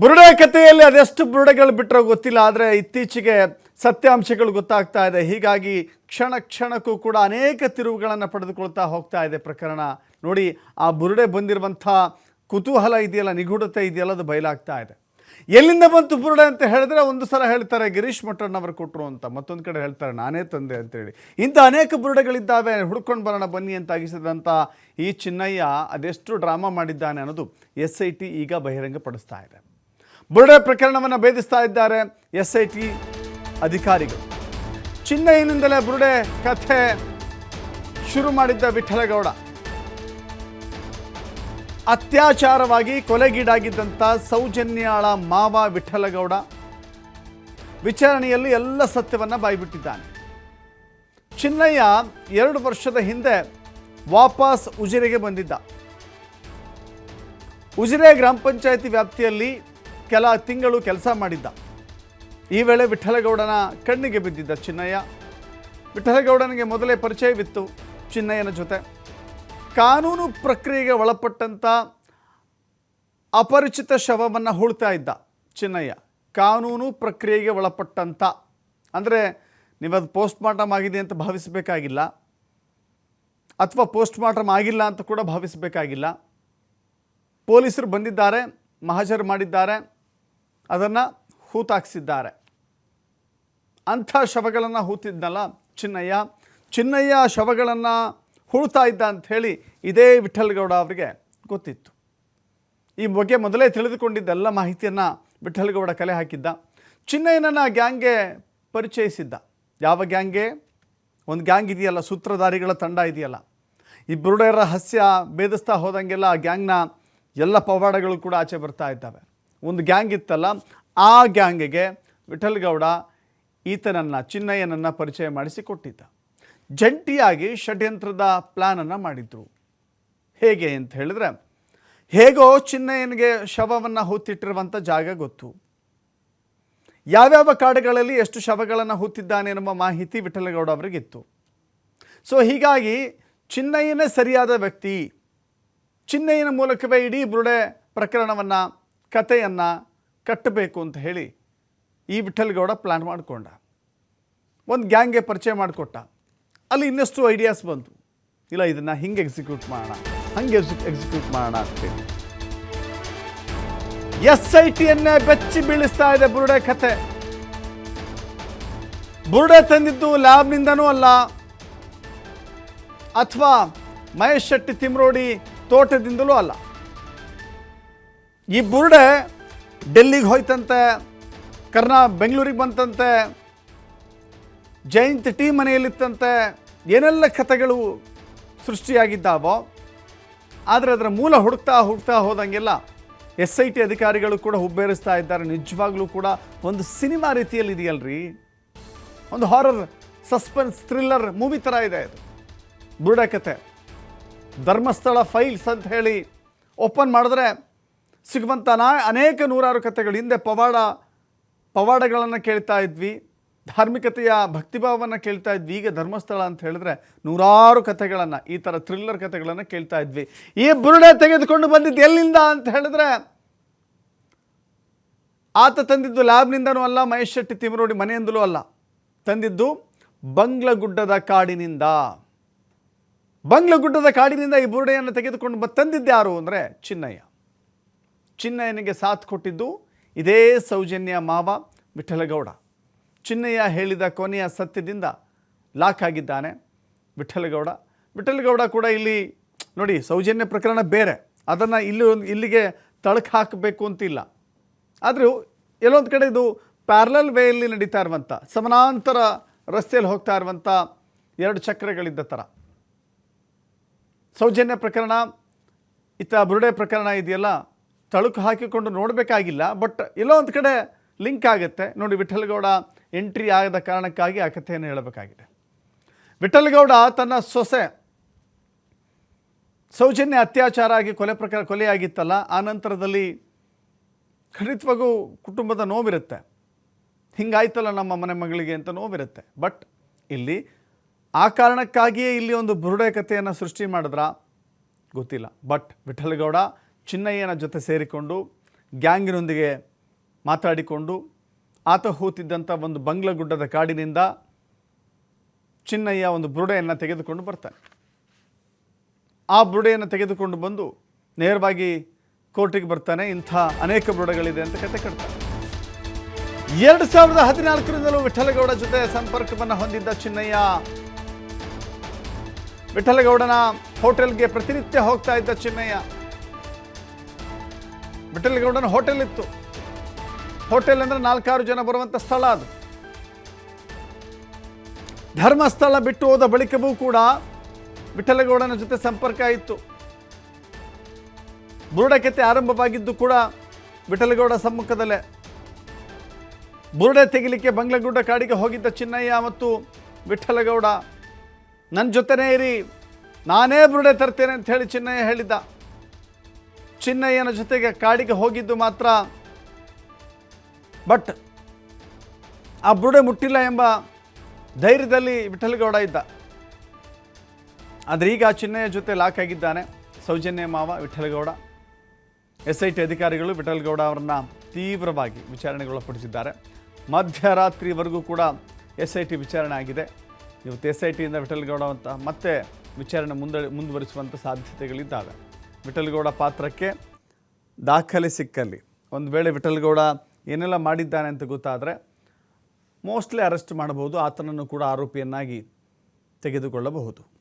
ಬುರುಡೆ ಕಥೆಯಲ್ಲಿ ಅದೆಷ್ಟು ಬುರುಡೆಗಳು ಬಿಟ್ಟರೋ ಗೊತ್ತಿಲ್ಲ, ಆದರೆ ಇತ್ತೀಚೆಗೆ ಸತ್ಯಾಂಶಗಳು ಗೊತ್ತಾಗ್ತಾ ಇದೆ. ಹೀಗಾಗಿ ಕ್ಷಣ ಕ್ಷಣಕ್ಕೂ ಕೂಡ ಅನೇಕ ತಿರುವುಗಳನ್ನು ಪಡೆದುಕೊಳ್ತಾ ಹೋಗ್ತಾ ಇದೆ ಪ್ರಕರಣ. ನೋಡಿ, ಆ ಬುರುಡೆ ಬಂದಿರುವಂಥ ಕುತೂಹಲ ಇದೆಯಲ್ಲ, ನಿಗೂಢತೆ ಇದೆಯಲ್ಲ, ಅದು ಬಯಲಾಗ್ತಾ ಇದೆ. ಎಲ್ಲಿಂದ ಬಂತು ಬುರುಡೆ ಅಂತ ಹೇಳಿದ್ರೆ ಒಂದು ಸಲ ಹೇಳ್ತಾರೆ, ಗಿರೀಶ್ ಮಠಣ್ಣವರು ಕೊಟ್ಟರು ಅಂತ. ಮತ್ತೊಂದು ಕಡೆ ಹೇಳ್ತಾರೆ, ನಾನೇ ತಂದೆ ಅಂತೇಳಿ. ಇಂಥ ಅನೇಕ ಬುರುಡೆಗಳಿದ್ದಾವೆ, ಹುಡ್ಕೊಂಡು ಬರೋಣ ಬನ್ನಿ ಅಂತ ಆಗಿಸಿದಂಥ ಈ ಚಿನ್ನಯ್ಯ ಅದೆಷ್ಟು ಡ್ರಾಮಾ ಮಾಡಿದ್ದಾನೆ ಅನ್ನೋದು ಎಸ್ ಐ ಟಿ ಈಗ ಬಹಿರಂಗಪಡಿಸ್ತಾ ಇದೆ. ಬುರುಡೆ ಪ್ರಕರಣವನ್ನು ಭೇದಿಸ್ತಾ ಇದ್ದಾರೆ ಎಸ್ ಐ ಟಿ ಅಧಿಕಾರಿಗಳು. ಚಿನ್ನಯ್ಯನಿಂದಲೇ ಬುರುಡೆ ಕಥೆ ಶುರು ಮಾಡಿದ್ದ ವಿಠಲಗೌಡ. ಅತ್ಯಾಚಾರವಾಗಿ ಕೊಲೆಗೀಡಾಗಿದ್ದಂಥ ಸೌಜನ್ಯಾಳ ಮಾವ ವಿಠಲಗೌಡ ವಿಚಾರಣೆಯಲ್ಲಿ ಎಲ್ಲ ಸತ್ಯವನ್ನು ಬಾಯ್ಬಿಟ್ಟಿದ್ದಾನೆ. ಚಿನ್ನಯ್ಯ ಎರಡು ವರ್ಷದ ಹಿಂದೆ ವಾಪಸ್ ಉಜಿರೆಗೆ ಬಂದಿದ್ದ. ಉಜಿರೆ ಗ್ರಾಮ ಪಂಚಾಯತಿ ವ್ಯಾಪ್ತಿಯಲ್ಲಿ ಕೆಲ ತಿಂಗಳು ಕೆಲಸ ಮಾಡಿದ್ದ. ಈ ವೇಳೆ ವಿಠಲಗೌಡನ ಕಣ್ಣಿಗೆ ಬಿದ್ದಿದ್ದ ಚಿನ್ನಯ್ಯ. ವಿಠಲಗೌಡನಿಗೆ ಮೊದಲೇ ಪರಿಚಯವಿತ್ತು ಚಿನ್ನಯ್ಯನ ಜೊತೆ. ಕಾನೂನು ಪ್ರಕ್ರಿಯೆಗೆ ಒಳಪಟ್ಟಂಥ ಅಪರಿಚಿತ ಶವವನ್ನು ಹೂಳ್ತಾ ಇದ್ದ ಚಿನ್ನಯ್ಯ. ಕಾನೂನು ಪ್ರಕ್ರಿಯೆಗೆ ಒಳಪಟ್ಟಂಥ ಅಂದರೆ ನೀವದು ಪೋಸ್ಟ್ ಮಾರ್ಟಮ್ ಆಗಿದೆ ಅಂತ ಭಾವಿಸಬೇಕಾಗಿಲ್ಲ. ಅಥವಾ ಪೋಸ್ಟ್ ಮಾರ್ಟಮ್ ಆಗಿಲ್ಲ ಅಂತ ಕೂಡ ಭಾವಿಸಬೇಕಾಗಿಲ್ಲ. ಪೊಲೀಸರು ಬಂದಿದ್ದಾರೆ, ಮಹಾಜರು ಮಾಡಿದ್ದಾರೆ. ಅದನ್ನು ಹೂತಾಕ್ಸಿದ್ದಾರೆ. ಅಂಥ ಶವಗಳನ್ನು ಹೂತಿದ್ನಲ್ಲ ಚಿನ್ನಯ್ಯ. ಚಿನ್ನಯ್ಯ ಶವಗಳನ್ನು ಹೂಳ್ತಾ ಇದ್ದ ಅಂತ ಹೇಳಿ ಇದೇ ವಿಠಲ್ಗೌಡ ಅವರಿಗೆ ಗೊತ್ತಿತ್ತು. ಈ ಬಗ್ಗೆ ಮೊದಲೇ ತಿಳಿದುಕೊಂಡಿದ್ದೆಲ್ಲ ಮಾಹಿತಿಯನ್ನು ವಿಠಲ್ಗೌಡ ಕಲೆ ಹಾಕಿದ್ದ. ಚಿನ್ನಯ್ಯನನ್ನು ಗ್ಯಾಂಗ್ಗೆ ಪರಿಚಯಿಸಿದ್ದ. ಯಾವ ಗ್ಯಾಂಗ್ಗೆ? ಒಂದು ಗ್ಯಾಂಗ್ ಇದೆಯಲ್ಲ, ಸೂತ್ರಧಾರಿಗಳ ತಂಡ ಇದೆಯಲ್ಲ. ಇಬ್ಬರುಡೆಯರ ಹಸ್ಯ ಹಾಸ್ಯ ಭೇದಿಸ್ತಾ ಹೋದಂಗೆಲ್ಲ ಆ ಗ್ಯಾಂಗ್ನ ಎಲ್ಲ ಪವಾಡಗಳು ಕೂಡ ಆಚೆ ಬರ್ತಾ ಇದ್ದಾವೆ. ಒಂದು ಗ್ಯಾಂಗ್ ಇತ್ತಲ್ಲ, ಆ ಗ್ಯಾಂಗಿಗೆ ವಿಠಲ್ಗೌಡ ಈತನನ್ನು, ಚಿನ್ನಯ್ಯನನ್ನು ಪರಿಚಯ ಮಾಡಿಸಿಕೊಟ್ಟಿದ್ದ ಜಂಟಿಯಾಗಿ ಷಡ್ಯಂತ್ರದ ಪ್ಲ್ಯಾನನ್ನು ಮಾಡಿದ್ರು. ಹೇಗೆ ಅಂತ ಹೇಳಿದ್ರೆ, ಹೇಗೋ ಚಿನ್ನಯ್ಯನಿಗೆ ಶವವನ್ನು ಹೂತಿಟ್ಟಿರುವಂಥ ಜಾಗ ಗೊತ್ತು. ಯಾವ್ಯಾವ ಕಾಡುಗಳಲ್ಲಿ ಎಷ್ಟು ಶವಗಳನ್ನು ಹೂತಿದ್ದಾನೆ ಎನ್ನುವ ಮಾಹಿತಿ ವಿಠಲಗೌಡ ಅವರಿಗಿತ್ತು. ಸೊ, ಹೀಗಾಗಿ ಚಿನ್ನಯ್ಯನೇ ಸರಿಯಾದ ವ್ಯಕ್ತಿ. ಚಿನ್ನಯ್ಯನ ಮೂಲಕವೇ ಇಡೀ ಬುರುಡೆ ಪ್ರಕರಣವನ್ನು ಕಥೆಯನ್ನು ಕಟ್ಟಬೇಕು ಅಂತ ಹೇಳಿ ಈ ವಿಠಲ್ಗೌಡ ಪ್ಲ್ಯಾನ್ ಮಾಡಿಕೊಂಡ. ಒಂದು ಗ್ಯಾಂಗ್ಗೆ ಪರಿಚಯ ಮಾಡಿಕೊಟ್ಟ. ಅಲ್ಲಿ ಇನ್ನಷ್ಟು ಐಡಿಯಾಸ್ ಬಂತು. ಇಲ್ಲ, ಇದನ್ನು ಹಿಂಗೆ ಎಕ್ಸಿಕ್ಯೂಟ್ ಮಾಡೋಣ, ಹಂಗೆ ಎಕ್ಸಿಕ್ಯೂಟ್ ಮಾಡೋಣ ಅಂತೇಳಿ. ಎಸ್ ಐ ಟಿಯನ್ನೇ ಬೆಚ್ಚಿ ಬೀಳಿಸ್ತಾ ಇದೆ ಬುರುಡೆ ಕತೆ ಬುರುಡೆ ತಂದಿದ್ದು ಲ್ಯಾಬ್ನಿಂದನೂ ಅಲ್ಲ. ಅಥವಾ ಮಹೇಶ್ ಶೆಟ್ಟಿ ತಿಮ್ರೋಡಿ ತೋಟದಿಂದಲೂ ಅಲ್ಲ. ಈ ಬುರುಡೆ ಡೆಲ್ಲಿಗೆ ಹೋಯ್ತಂತೆ, ಕರ್ನಾ ಬೆಂಗಳೂರಿಗೆ ಬಂತಂತೆ, ಜಯಂತ್ ಟೀ ಮನೆಯಲ್ಲಿತ್ತಂತೆ, ಏನೆಲ್ಲ ಕಥೆಗಳು ಸೃಷ್ಟಿಯಾಗಿದ್ದಾವೋ, ಆದರೆ ಅದರ ಮೂಲ ಹುಡುಕ್ತಾ ಹುಡುಕ್ತಾ ಹೋದಂಗೆಲ್ಲ ಎಸ್ ಐ ಟಿ ಅಧಿಕಾರಿಗಳು ಕೂಡ ಹುಬ್ಬೇರಿಸ್ತಾ ಇದ್ದಾರೆ. ನಿಜವಾಗ್ಲೂ ಕೂಡ ಒಂದು ಸಿನಿಮಾ ರೀತಿಯಲ್ಲಿ ಇದೆಯಲ್ರಿ ಒಂದು ಹಾರರ್ ಸಸ್ಪೆನ್ಸ್ ಥ್ರಿಲ್ಲರ್ ಮೂವಿ ಥರ ಇದೆ ಇದು. ಬುರುಡೆ ಕತೆ. ಧರ್ಮಸ್ಥಳ ಫೈಲ್ಸ್ ಅಂತ ಹೇಳಿ ಓಪನ್ ಮಾಡಿದ್ರೆ ಸಿಗುವಂಥ ನಾ ಅನೇಕ ನೂರಾರು ಕಥೆಗಳು. ಹಿಂದೆ ಪವಾಡ, ಪವಾಡಗಳನ್ನು ಕೇಳ್ತಾ ಇದ್ವಿ. ಧಾರ್ಮಿಕತೆಯ ಭಕ್ತಿಭಾವವನ್ನು ಕೇಳ್ತಾ ಇದ್ವಿ. ಈಗ ಧರ್ಮಸ್ಥಳ ಅಂತ ಹೇಳಿದ್ರೆ ನೂರಾರು ಕಥೆಗಳನ್ನು, ಈ ಥರ ಥ್ರಿಲ್ಲರ್ ಕಥೆಗಳನ್ನು ಕೇಳ್ತಾ ಇದ್ವಿ. ಈ ಬುರುಡೆ ತೆಗೆದುಕೊಂಡು ಬಂದಿದ್ದು ಎಲ್ಲಿಂದ ಅಂತ ಹೇಳಿದ್ರೆ, ಆತ ತಂದಿದ್ದು ಲ್ಯಾಬ್ನಿಂದನೂ ಅಲ್ಲ ಮಹೇಶ್ ಶೆಟ್ಟಿ ತಿಮರೋಡಿ ಮನೆಯಿಂದಲೂ ಅಲ್ಲ. ತಂದಿದ್ದು ಬಂಗ್ಲಗುಡ್ಡದ ಕಾಡಿನಿಂದ. ಬಂಗ್ಲಗುಡ್ಡದ ಕಾಡಿನಿಂದ ಈ ಬುರುಡೆಯನ್ನು ತೆಗೆದುಕೊಂಡು ಬ ತಂದಿದ್ದು ಯಾರು ಅಂದರೆ ಚಿನ್ನಯ್ಯ. ಚಿನ್ನಯ್ಯನಿಗೆ ಸಾಥ್ ಕೊಟ್ಟಿದ್ದು ಇದೇ ಸೌಜನ್ಯ ಮಾವ ವಿಠಲಗೌಡ. ಚಿನ್ನಯ್ಯ ಹೇಳಿದ ಕೊನೆಯ ಸತ್ಯದಿಂದ ಲಾಕ್ ಆಗಿದ್ದಾನೆ ವಿಠಲಗೌಡ. ವಿಠಲಗೌಡ ಕೂಡ ಇಲ್ಲಿ ನೋಡಿ ಸೌಜನ್ಯ ಪ್ರಕರಣ ಬೇರೆ. ಅದನ್ನು ಇಲ್ಲಿ ಇಲ್ಲಿಗೆ ತಳಕು ಹಾಕಬೇಕು ಅಂತಿಲ್ಲ. ಆದರೂ ಎಲ್ಲೊಂದು ಕಡೆ ಇದು ಪ್ಯಾರಲಲ್ ವೇಯಲ್ಲಿ ನಡೀತಾ ಇರುವಂಥ ಸಮಾನಾಂತರ ರಸ್ತೆಯಲ್ಲಿ ಹೋಗ್ತಾ ಇರುವಂಥ ಎರಡು ಚಕ್ರಗಳಿದ್ದ ಥರ ಸೌಜನ್ಯ ಪ್ರಕರಣ, ಇತ್ತ ಬುರುಡೆ ಪ್ರಕರಣ ಇದೆಯಲ್ಲ? ತಳುಕು ಹಾಕಿಕೊಂಡು ನೋಡಬೇಕಾಗಿಲ್ಲ ಬಟ್ ಎಲ್ಲೋ ಒಂದು ಕಡೆ ಲಿಂಕ್ ಆಗುತ್ತೆ. ನೋಡಿ ವಿಠಲಗೌಡ ಎಂಟ್ರಿ ಆಗದ ಕಾರಣಕ್ಕಾಗಿ ಆ ಕಥೆಯನ್ನು ಹೇಳಬೇಕಾಗಿದೆ. ವಿಠಲಗೌಡ ತನ್ನ ಸೊಸೆ, ಸೌಜನ್ಯ ಅತ್ಯಾಚಾರ ಆಗಿ ಕೊಲೆ ಪ್ರಕಾರ ಕೊಲೆಯಾಗಿತ್ತಲ್ಲ, ಆ ನಂತರದಲ್ಲಿ ಖಂಡಿತವಾಗೂ ಕುಟುಂಬದ ನೋವಿರುತ್ತೆ. ಹಿಂಗಾಯ್ತಲ್ಲ ನಮ್ಮ ಮನೆ ಮಗಳಿಗೆ ಅಂತ ನೋವಿರುತ್ತೆ. ಬಟ್ ಇಲ್ಲಿ ಆ ಕಾರಣಕ್ಕಾಗಿಯೇ ಇಲ್ಲಿ ಒಂದು ಬುರುಡೆ ಕಥೆಯನ್ನು ಸೃಷ್ಟಿ ಮಾಡಿದ್ರ? ಗೊತ್ತಿಲ್ಲ. ಬಟ್ ವಿಠಲಗೌಡ ಚಿನ್ನಯ್ಯನ ಜೊತೆ ಸೇರಿಕೊಂಡು ಗ್ಯಾಂಗಿನೊಂದಿಗೆ ಮಾತಾಡಿಕೊಂಡು ಆತ ಹೂತಿದ್ದಂಥ ಒಂದು ಬಂಗ್ಲಗುಡ್ಡದ ಕಾಡಿನಿಂದ ಚಿನ್ನಯ್ಯ ಒಂದು ಬುರುಡೆಯನ್ನು ತೆಗೆದುಕೊಂಡು ಬರ್ತಾನೆ. ಆ ಬುರುಡೆಯನ್ನು ತೆಗೆದುಕೊಂಡು ಬಂದು ನೇರವಾಗಿ ಕೋರ್ಟಿಗೆ ಬರ್ತಾನೆ. ಇಂಥ ಅನೇಕ ಬುರುಡೆಗಳಿದೆ ಅಂತ ಕತೆ ಕಟ್ತಾನೆ ಎರಡು ಸಾವಿರದ ಹದಿನಾಲ್ಕರಿಂದಲೂ ವಿಠಲಗೌಡ ಜೊತೆ ಸಂಪರ್ಕವನ್ನು ಹೊಂದಿದ್ದ ಚಿನ್ನಯ್ಯ ವಿಠಲಗೌಡನ ಹೋಟೆಲ್ಗೆ ಪ್ರತಿನಿತ್ಯ ಹೋಗ್ತಾ ಇದ್ದ ಚಿನ್ನಯ್ಯ ವಿಠಲಗೌಡನ ಹೋಟೆಲ್ ಇತ್ತು. ಹೋಟೆಲ್ ಅಂದ್ರೆ ನಾಲ್ಕಾರು ಜನ ಬರುವಂತ ಸ್ಥಳ ಅದು. ಧರ್ಮಸ್ಥಳ ಬಿಟ್ಟು ಹೋದ ಬಳಿಕವೂ ಕೂಡ ವಿಠಲಗೌಡನ ಜೊತೆ ಸಂಪರ್ಕ ಇತ್ತು. ಬುರುಡಕತೆ ಆರಂಭವಾಗಿದ್ದು ಕೂಡ ವಿಠಲಗೌಡ ಸಮ್ಮುಖದಲ್ಲೇ. ಬುರುಡೆ ತೆಗಿಲಿಕ್ಕೆ ಬಂಗ್ಲಗುಡ್ಡ ಕಾಡಿಗೆ ಹೋಗಿದ್ದ ಚಿನ್ನಯ್ಯ ಮತ್ತು ವಿಠಲಗೌಡ ನನ್ನ ಜೊತೆನೇ ಇರಿ, ನಾನೇ ಬುರುಡೆ ತರ್ತೇನೆ ಅಂತ ಹೇಳಿ ಚಿನ್ನಯ್ಯ ಹೇಳಿದ್ದ. ಚಿನ್ನಯ್ಯನ ಜೊತೆಗೆ ಕಾಡಿಗೆ ಹೋಗಿದ್ದು ಮಾತ್ರ. ಬಟ್ ಆ ಬುರುಡೆ ಮುಟ್ಟಿಲ್ಲ ಎಂಬ ಧೈರ್ಯದಲ್ಲಿ ವಿಠಲಗೌಡ ಇದ್ದ. ಆದರೆ ಈಗ ಚಿನ್ನಯ್ಯ ಜೊತೆ ಲಾಕ್ ಆಗಿದ್ದಾನೆ. ಸೌಜನ್ಯ ಮಾವ ವಿಠಲಗೌಡ ಎಸ್ ಐ ಟಿ ಅಧಿಕಾರಿಗಳು ವಿಠಲಗೌಡ ಅವರನ್ನು ತೀವ್ರವಾಗಿ ವಿಚಾರಣೆಗೊಳಪಡಿಸಿದ್ದಾರೆ ಮಧ್ಯರಾತ್ರಿವರೆಗೂ ಕೂಡ ಎಸ್ ಐ ಟಿ ವಿಚಾರಣೆ ಆಗಿದೆ. ಇವತ್ತು ಎಸ್ ಐ ಟಿಯಿಂದ ವಿಠಲಗೌಡ ಅಂತ ಮತ್ತೆ ವಿಚಾರಣೆ ಮುಂದ ಮುಂದುವರಿಸುವಂಥ ಸಾಧ್ಯತೆಗಳಿದ್ದಾವೆ. ವಿಠಲಗೌಡ ಪಾತ್ರಕ್ಕೆ ದಾಖಲೆ ಸಿಕ್ಕಲ್ಲಿ. ಒಂದು ವೇಳೆ ವಿಠಲ್ಗೌಡ ಏನೆಲ್ಲ ಮಾಡಿದ್ದಾನೆ ಅಂತ ಗೊತ್ತಾದರೆ ಮೋಸ್ಟ್ಲಿ ಅರೆಸ್ಟ್ ಮಾಡಬಹುದು, ಆತನನ್ನು ಕೂಡ ಆರೋಪಿಯನ್ನಾಗಿ ತೆಗೆದುಕೊಳ್ಳಬಹುದು.